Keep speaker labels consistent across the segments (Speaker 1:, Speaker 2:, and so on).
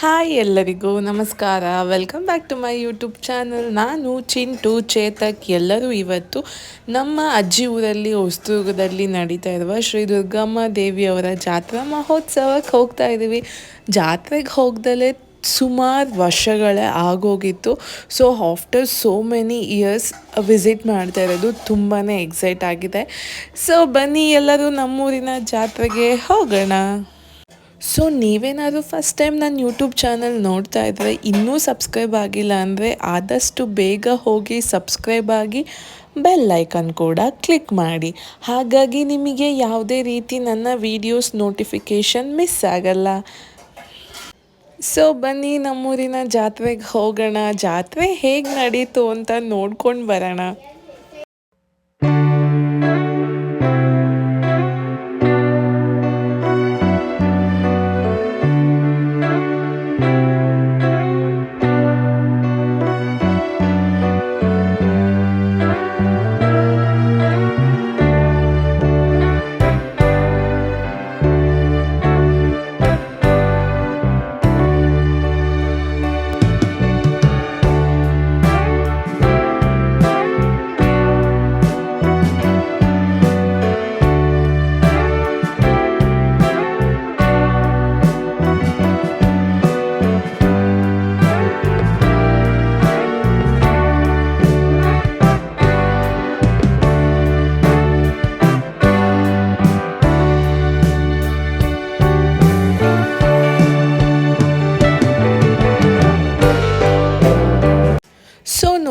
Speaker 1: Hi ಎಲ್ಲರಿಗೂ ನಮಸ್ಕಾರ. Welcome back to my YouTube channel ನಾನು ಚಿಂಟು ಚೇತಕ್. ಎಲ್ಲರೂ ಇವತ್ತು ನಮ್ಮ ಅಜ್ಜಿ ಊರಲ್ಲಿ, ಹೊಸದುರ್ಗದಲ್ಲಿ ನಡೀತಾ ಇರುವ ಶ್ರೀ ದುರ್ಗಮ್ಮ ದೇವಿಯವರ ಜಾತ್ರಾ ಮಹೋತ್ಸವಕ್ಕೆ ಹೋಗ್ತಾ ಇದ್ದೀವಿ. ಜಾತ್ರೆಗೆ ಹೋಗ್ದಲೇ ಸುಮಾರು ವರ್ಷಗಳೇ ಆಗೋಗಿತ್ತು. So after so many years visit ಮಾಡ್ತಾ ಇರೋದು ತುಂಬಾ ಎಕ್ಸೈಟ್ ಆಗಿದೆ. ಸೊ ಬನ್ನಿ ಎಲ್ಲರೂ ನಮ್ಮೂರಿನ ಜಾತ್ರೆಗೆ ಹೋಗೋಣ. ಸೊ ನೀವೇನಾದರೂ ಫಸ್ಟ್ ಟೈಮ್ ನನ್ನ ಯೂಟ್ಯೂಬ್ ಚಾನಲ್ ನೋಡ್ತಾ ಇದ್ದರೆ ಇನ್ನೂ ಸಬ್ಸ್ಕ್ರೈಬ್ ಆಗಿಲ್ಲ ಅಂದರೆ ಆದಷ್ಟು ಬೇಗ ಹೋಗಿ ಸಬ್ಸ್ಕ್ರೈಬ್ ಆಗಿ ಬೆಲ್ ಐಕನ್ ಕೂಡ ಕ್ಲಿಕ್ ಮಾಡಿ. ಹಾಗಾಗಿ ನಿಮಗೆ ಯಾವುದೇ ರೀತಿ ನನ್ನ ವೀಡಿಯೋಸ್ ನೋಟಿಫಿಕೇಷನ್ ಮಿಸ್ ಆಗಲ್ಲ. ಸೊ ಬನ್ನಿ ನಮ್ಮೂರಿನ ಜಾತ್ರೆಗೆ ಹೋಗೋಣ. ಜಾತ್ರೆ ಹೇಗೆ ನಡೀತು ಅಂತ ನೋಡ್ಕೊಂಡು ಬರೋಣ.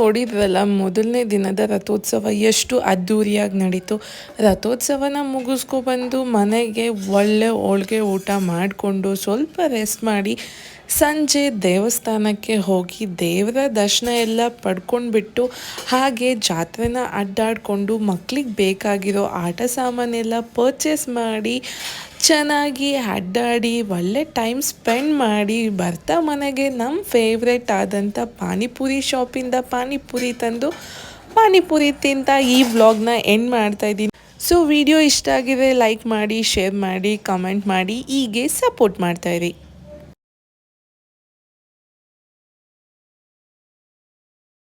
Speaker 1: ಸೊ ನೋಡಿದ್ರಲ್ಲ ಮೊದಲನೇ ದಿನದ ರಥೋತ್ಸವ ಎಷ್ಟು ಅದ್ಧೂರಿಯಾಗಿ ನಡೀತು. ರಥೋತ್ಸವನ ಮುಗಿಸ್ಕೊಬಂದು ಮನೆಗೆ ಒಳ್ಳೆ ಹೋಳ್ಗೆ ಊಟ ಮಾಡಿಕೊಂಡು ಸ್ವಲ್ಪ ರೆಸ್ಟ್ ಮಾಡಿ ಸಂಜೆ ದೇವಸ್ಥಾನಕ್ಕೆ ಹೋಗಿ ದೇವರ ದರ್ಶನ ಎಲ್ಲ ಪಡ್ಕೊಂಡ್ಬಿಟ್ಟು ಹಾಗೆ ಜಾತ್ರೆನ ಅಡ್ಡಾಡಿಕೊಂಡು ಮಕ್ಕಳಿಗೆ ಬೇಕಾಗಿರೋ ಆಟ ಸಾಮಾನೆಲ್ಲ ಪರ್ಚೇಸ್ ಮಾಡಿ ಚೆನ್ನಾಗಿ ಅಡ್ಡಾಡಿ, ಒಳ್ಳೆ ಟೈಮ್ ಸ್ಪೆಂಡ್ ಮಾಡಿ ಬರ್ತಾ ಮನೆಗೆ ನಮ್ಮ ಫೇವ್ರೆಟ್ ಆದಂಥ ಪಾನಿಪುರಿ ಶಾಪಿಂದ ಪಾನಿಪುರಿ ತಂದು ಪಾನಿಪುರಿ ತಿಂತ ಈ ವ್ಲಾಗ್ನ ಎಂಡ್ ಮಾಡ್ತಾ ಇದ್ದೀನಿ. ಸೊ ವಿಡಿಯೋ ಇಷ್ಟ ಆಗಿದೆ ಲೈಕ್ ಮಾಡಿ ಶೇರ್ ಮಾಡಿ ಕಮೆಂಟ್ ಮಾಡಿ, ಹೀಗೆ ಸಪೋರ್ಟ್ ಮಾಡ್ತಾಯಿರಿ